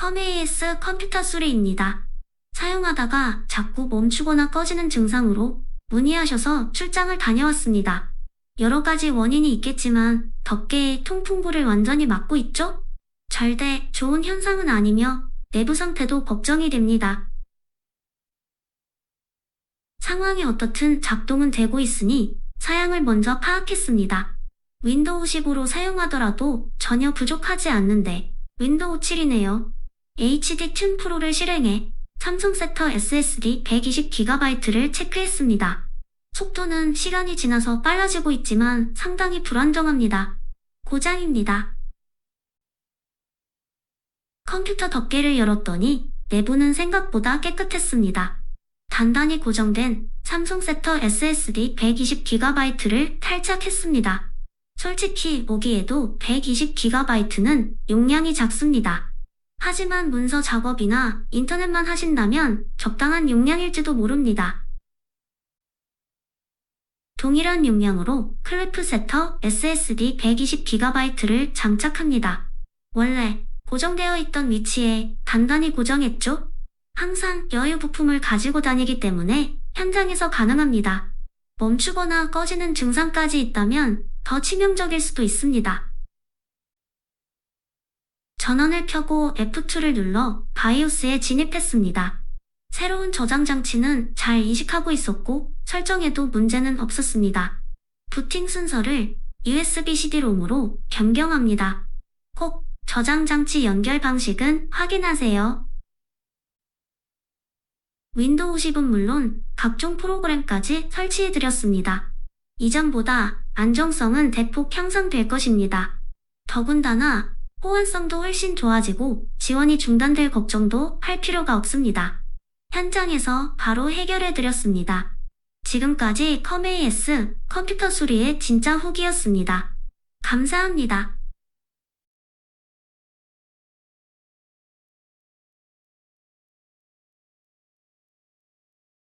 컴AS 컴퓨터 수리입니다. 사용하다가 자꾸 멈추거나 꺼지는 증상으로 문의하셔서 출장을 다녀왔습니다. 여러 가지 원인이 있겠지만 덮개의 통풍부를 완전히 막고 있죠? 절대 좋은 현상은 아니며 내부 상태도 걱정이 됩니다. 상황이 어떻든 작동은 되고 있으니 사양을 먼저 파악했습니다. 윈도우 10으로 사용하더라도 전혀 부족하지 않는데 윈도우 7이네요. HD 튠 프로를 실행해 삼성 세터 SSD 120GB를 체크했습니다. 속도는 시간이 지나서 빨라지고 있지만 상당히 불안정합니다. 고장입니다. 컴퓨터 덮개를 열었더니 내부는 생각보다 깨끗했습니다. 단단히 고정된 삼성 세터 SSD 120GB를 탈착했습니다. 솔직히 보기에도 120GB는 용량이 작습니다. 하지만 문서 작업이나 인터넷만 하신다면 적당한 용량일지도 모릅니다. 동일한 용량으로 클래프 세터 SSD 120GB를 장착합니다. 원래 고정되어 있던 위치에 단단히 고정했죠? 항상 여유 부품을 가지고 다니기 때문에 현장에서 가능합니다. 멈추거나 꺼지는 증상까지 있다면 더 치명적일 수도 있습니다. 전원을 켜고 F2를 눌러 바이오스에 진입했습니다. 새로운 저장 장치는 잘 인식하고 있었고 설정에도 문제는 없었습니다. 부팅 순서를 USB-CD-롬으로 변경합니다. 꼭 저장 장치 연결 방식은 확인하세요. 윈도우 10은 물론 각종 프로그램까지 설치해드렸습니다. 이전보다 안정성은 대폭 향상될 것입니다. 더군다나 호환성도 훨씬 좋아지고 지원이 중단될 걱정도 할 필요가 없습니다. 현장에서 바로 해결해드렸습니다. 지금까지 컴AS 컴퓨터 수리의 진짜 후기였습니다. 감사합니다.